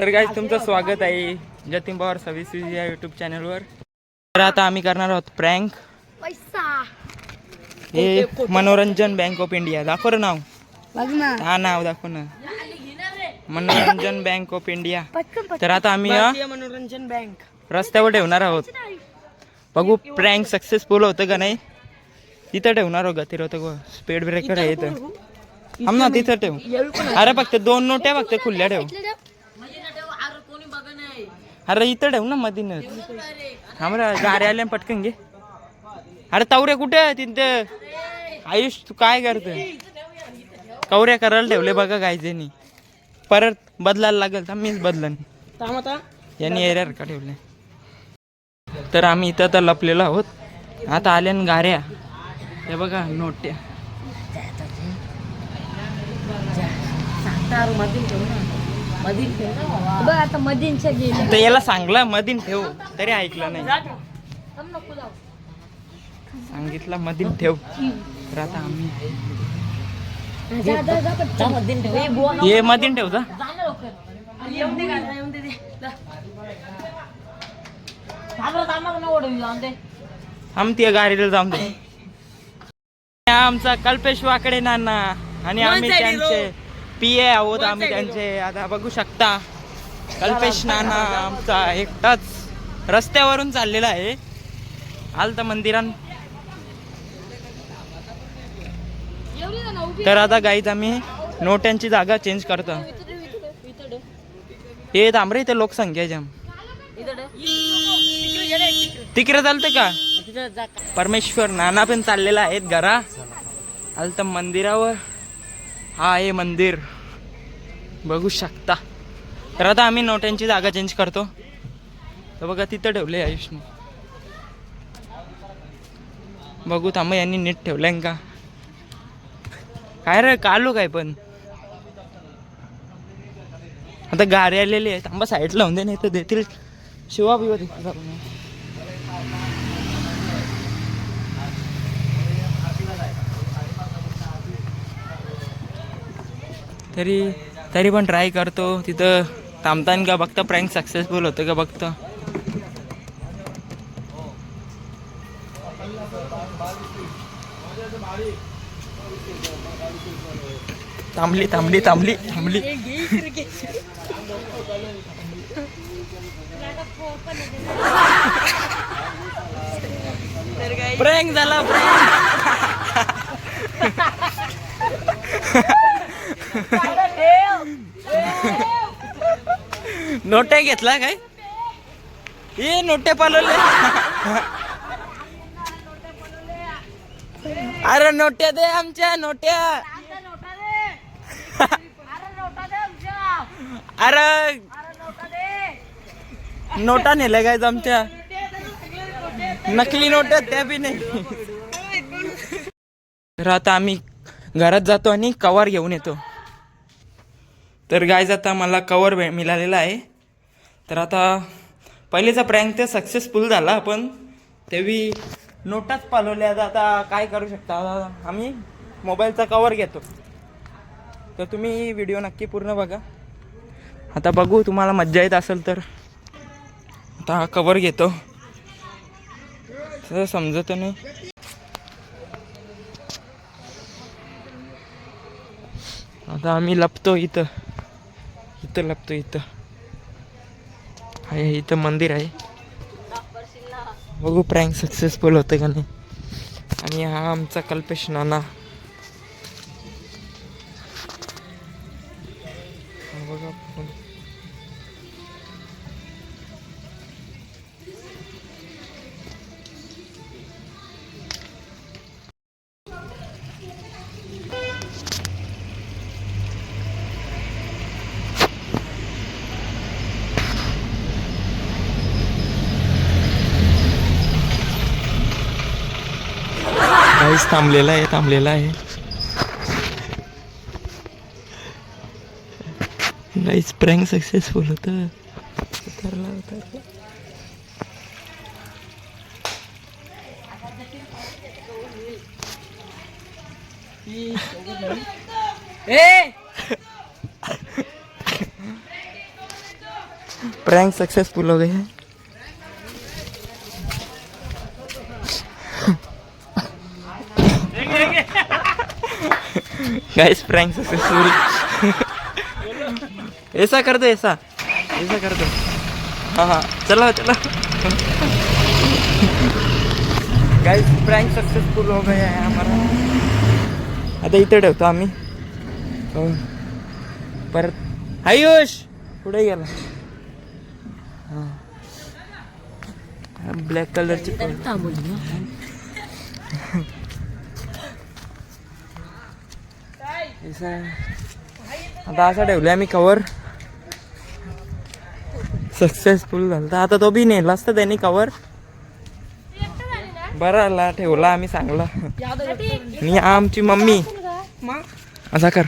तर गाईज तुमचं स्वागत आहे जतीन पवार सर्व्हिसेस या युट्यूब चॅनलवर तर आता आम्ही करणार आहोत प्रँक पैसा. हे मनोरंजन बँक ऑफ इंडिया दाखव नाव. बघ ना. हा नाव दाखव ना. मनोरंजन बँक ऑफ इंडिया तर आता आम्ही या मनोरंजन बँक रस्त्यावर ठेवणार आहोत. बघू प्रँक सक्सेसफुल होतं का नाही? तिथं ठेवणार हो गतीर होतं स्पीड ब्रेकर आहे इथं थांब ना तिथं ठेव. अरे फक्त दोन नोट्या फक्त खुल्या ठेव. अरे इथं ठेव ना मधीनच थांब रे गाडी आल्या पटकन घे. अरे तावऱ्या कुठे तिथं? आयुष तू काय करतोय? कवऱ्या करायला ठेवले बघा गायजेनी. परत बदलायला लागेल तर मीच बदलन. यांनी एरियर का ठेवले? तर आम्ही इथं तर लपलेलो आहोत. आता आल्या न गाऱ्या. हे बघा नोट्या. बघ आता गेले तर याला सांगला मधीन ठेव. तरी ऐकलं नाही. सांगितलं मधीन ठेव. तर आता आम्ही ये मधीन ठेव जा. थांब त्या गाडीला जाऊन दे. हा आमचा कल्पेश वाकडे नाना आणि आम्ही त्यांचे पी ए आहोत आम्ही त्यांचे. आता बघू शकता. कल्पेश नाना आमचा एकटाच रस्त्यावरून चाललेला आहे. आलता मंदिरान. तर आता गाईत आम्ही नोट्यांची जागा चेंज करतो. हे तांबरे इथे लोकसंख्या जाम. तिकडे चालते का? परमेश्वर नाना पण चाललेला आहेत घरा. आलत मंदिरावर. हा आहे मंदिर. बघू शकता. तर आता आम्ही नोट्यांची जागा चेंज करतो. तर बघा तिथं ठेवले आयुषने बघू थांब यांनी नीट ठेवलंय का? काय रे कालू काय पण? आता गाडी आलेली आहे. थांबा साईडला लावून दे नाही तर देतील. शिवा बिवा तरी तरी पण ट्राय करतो. तिथं थांबताना का बघता प्रँक सक्सेसफुल होतं का बघता थांबली थांबली थांबली थांबली. प्रँक झाला prank. नोट्या घेतला काय? ये नोट्या पालवले. अरे नोट्या दे आमच्या नोट्या. अरे नोटा नेल्या काय आमच्या? नकली नोट्या त्या बी नाही. तर आता आम्ही घरात जातो आणि कवर घेऊन येतो. तर गायज आता मला कवर मिळालेला आहे. तर आता पहिलेचा प्रँक तर सक्सेसफुल झाला पण तेवी नोटाच पालवल्या तर आता काय करू शकता? आता आम्ही मोबाईलचा कवर घेतो. तर तुम्ही व्हिडिओ नक्की पूर्ण बघा. आता बघू तुम्हाला मज्जा येत असेल तर. आता हा कवर घेतो. तसं समजत नाही. आता आम्ही लपतो इथं. इथं लपतो इथं. आहे इथं मंदिर आहे. बघू प्रँक सक्सेसफुल होतं का नाही. आणि हा आमचा कल्पेश नाना. बघा काहीच थांबलेला आहे थांबलेला आहे नाहीच प्रँक सक्सेसफुल होतं उतरला उतरला प्रैंक सक्सेसफुल हो गए हैं। गाइस प्रैंक सक्सेसफुल ऐसा कर दो ऐसा. ऐसा कर दो. हाँ हाँ. चलो चलो. गाइस प्रँक सक्सेसफुल हो गया आहे आम्हाला आता इथे ठेवतो आम्ही. हो. परत. आयुष! कुठे गेला. ब्लॅक कलरची आता असं ठेवलं आम्ही कवर सक्सेसफुल झालं तर आता तो बी नेला असता त्यांनी कवर बरं आला ठेवला आम्ही चांगला. आणि आमची मम्मी. असा कर.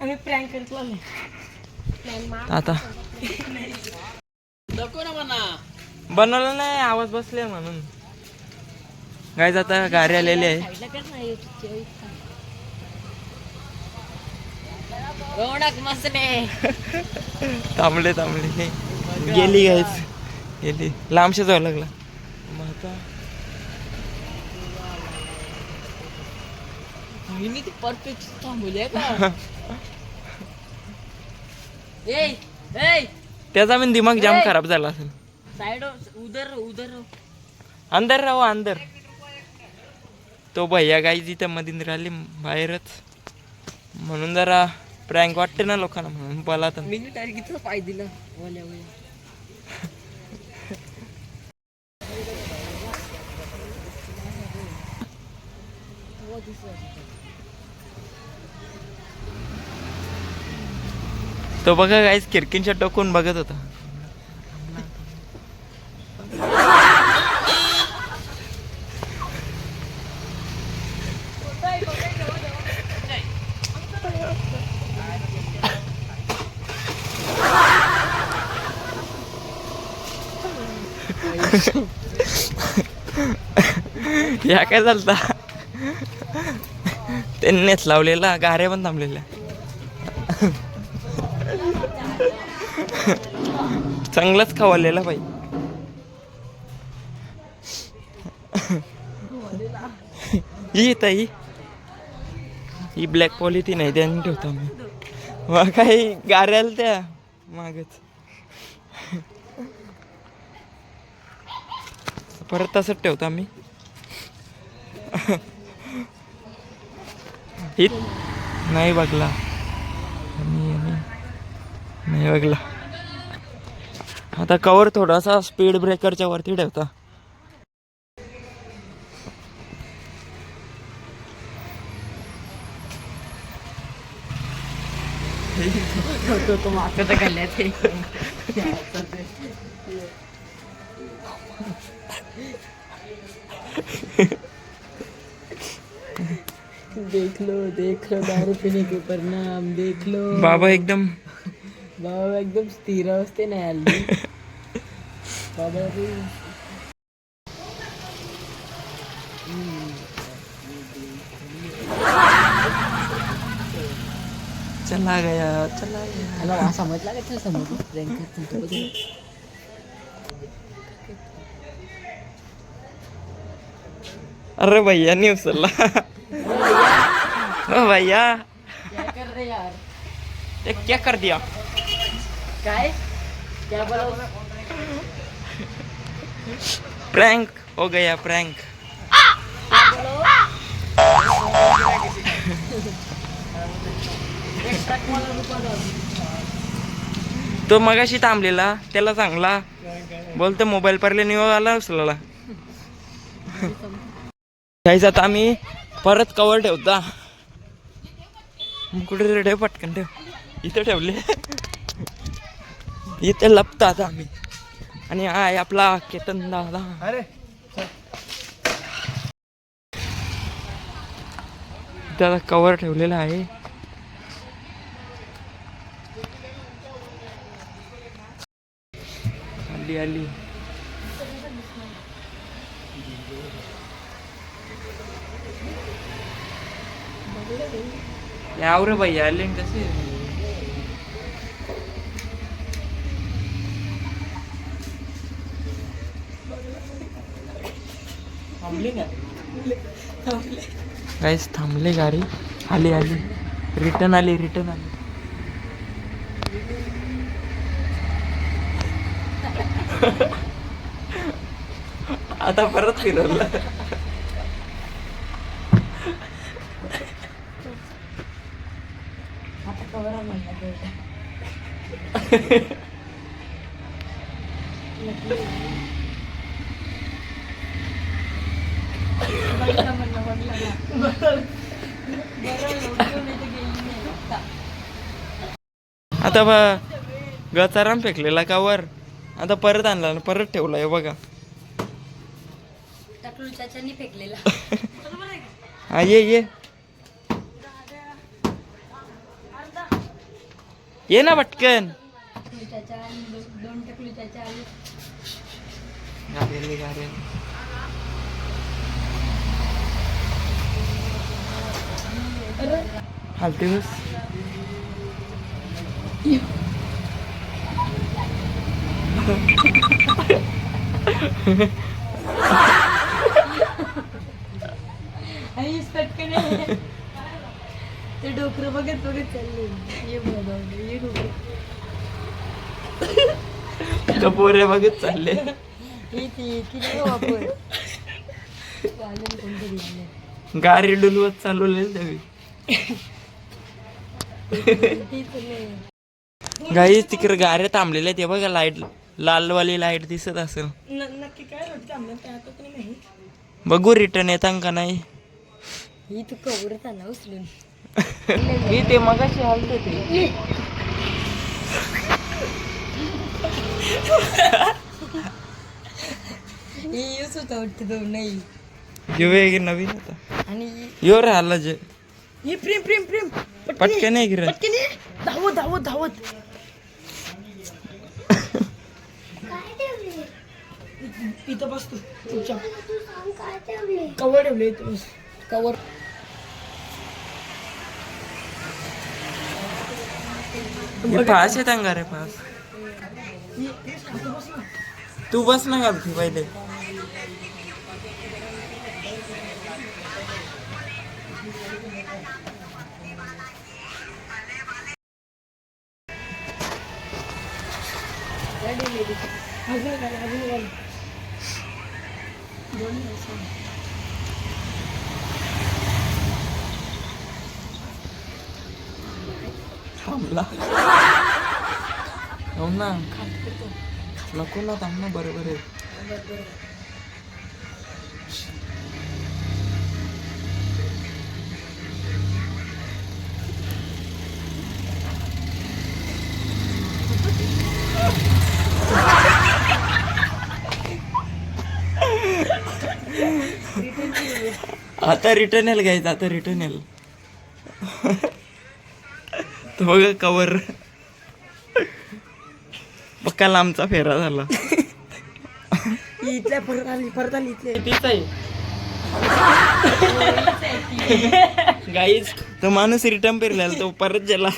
आम्ही प्रँक करत आता. बनवलं नाही आवाज बसले म्हणून. गाय आता गाडी आलेली आहे. रौनक मसले थांबले थांबले. गेली गायच गेली. लांबशे जावं लागला. मग आता मी ती परफेक्ट थांबवली का? ए ए. त्याचा पण दिमाग जाम खराब झाला असेल. साइड उधर उधर. अंदर राहू अंदर. तो भैया गाई जिथे मधीन राहिली बाहेरच. म्हणून जरा प्रँक वाटते ना लोकांना म्हणून. बोला तर मी टायर किती पाय दिलं. ओल्या ओल्या. तो बघा गाईस किरकिनच्या टोकून बघत होता. या काय चालता त्यांनीच लावलेला गाऱ्या पण थांबलेल्या. चांगलाच खावालेला बाई. ही ताई. ही ब्लॅक क्वालिटी नाही त्याने ठेवतो आम्ही मग काही गाऱ्याला त्या मागच. परत तसंच ठेवतो आम्ही. हित? नाही बघला. नाही बघला. आता कवर थोडासा स्पीड ब्रेकरच्या वरती ठेवता. देख लो देख लो दारू पीने के परिणाम देख लो। बाबा एकदम बाबा एकदम स्थिर नाही आली। बाबा चला गया चला गया। मला समजला का तुला समजलं प्रियंका तुमचं बघ. अरे भैया नहीं उचलला ओ भैया। काय कर रे यार? ये क्या कर दिया? काय? क्या बोला? प्रैंक हो गया प्रैंक। तो मगाशी थांबलेला त्याला चांगला. बोलतो मोबाईल परले निवड आला उचलला आता आम्ही परत कवर ठेवता. कुठे ठेव पटकन ठेव. इथे ठेवले. इथे लपता आता आम्ही. आणि आहे आपला केतन दादा. अरे. त्याला कवर ठेवलेला आहे. आली आली. ఎవరు భయ్యా వెళ్ళింది गाइस थांबले गाडी. आली आली. रिटर्न आली रिटर्न आली. आता परत फिरवलं. आता बा गचाराम फेकलेला का वर? आता परत आणला आणि परत ठेवला हे बघा. फेकलेला. हा ये ये ये ना पटकन टाकलू चाचा आणि दो- दोन टाकलू चाचा आले गाडी आली, गाडी आली. हालते बस पटकन. ते डोकरं बघत बघत चालले. ये ये डोकरं तर पोरे बघत चालले. हे ती किती वापर. आलं कोणतरी आलं. गाडी डुलवत चालवले त्यावेळी ते चाललंय गाई तिकडे गाड्या थांबलेल्या ते बघा लाइट लालवाली लाइट दिसत असेल. नक्की काय रोटी नाही. बघू रिटर्न येतां का नाही. ही तू आला उचलून. मी ते मगाशी हालते ते. ही यूज होता वाटतं तो नाही. यो नवीन होता. आणि यो राहिला जे. ही प्रेम प्रेम प्रेम. पटकन पटकन ये. धावत धावत धावत. इथं बसतो चुपचाप. कवर ठेवले इथं बस. कवर हे पास येतां का रे पास तू बस ना घालती पहिले. अजून अजून थांबला. हो ना. नको ना थांब ना बरोबर आहे. आता रिटर्न येईल घ्यायचं आता रिटर्न येईल तो बघा कवर पक्का लांबचा फेरा झाला. इथल्या परत आली परत आली इथल्या. तीच आहे? गाईज तो माणूस रिटर्न पेरलेला तो परत गेला.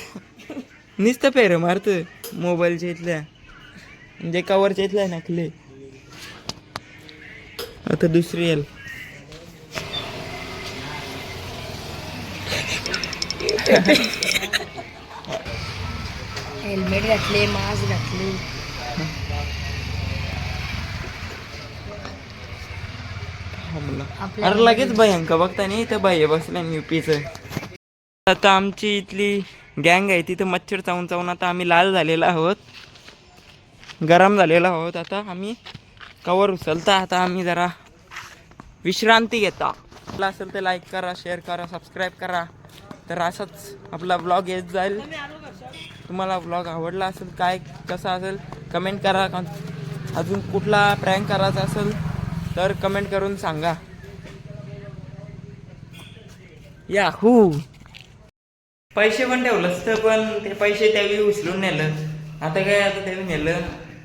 नुसतं फेर मारत मोबाईलच्या इथल्या. म्हणजे कवरच्या इथल्या नकले आता दुसरी येईल. हेल्मेट घातले मास्क घातले. अरे लगेच भयंकर बघता नाही इथं बाई बसल्या युपीचं आता आमची इथली गँग आहे तिथं मच्छर चावून चावून आता आम्ही लाल झालेलो आहोत. गरम झालेलो आहोत आता आम्ही. कवर उचलता आता आम्ही जरा विश्रांती घेता. आपला असेल तर लाईक करा शेअर करा सबस्क्राईब करा. तर असंच आपला ब्लॉग येत जाईल. तुम्हाला ब्लॉग आवडला असेल काय कसा असेल कमेंट करा. का- अजून कुठला प्रँक करायचा असेल तर कमेंट करून सांगा. या हो पैसे पण ठेवलं असतं पण ते पैसे त्यावेळी उचलून नेलं. आता काय आता त्यावेळी नेलं?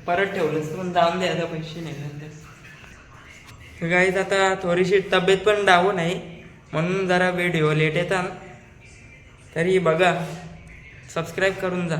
परत ठेवलं असतं पण जाऊन दे आता पैसे नेलं गाईज आता थोडीशी तब्येत पण डाऊन आहे. म्हणून जरा व्हिडिओ लेट येतात तरी बघा. सबस्क्राईब करून जा.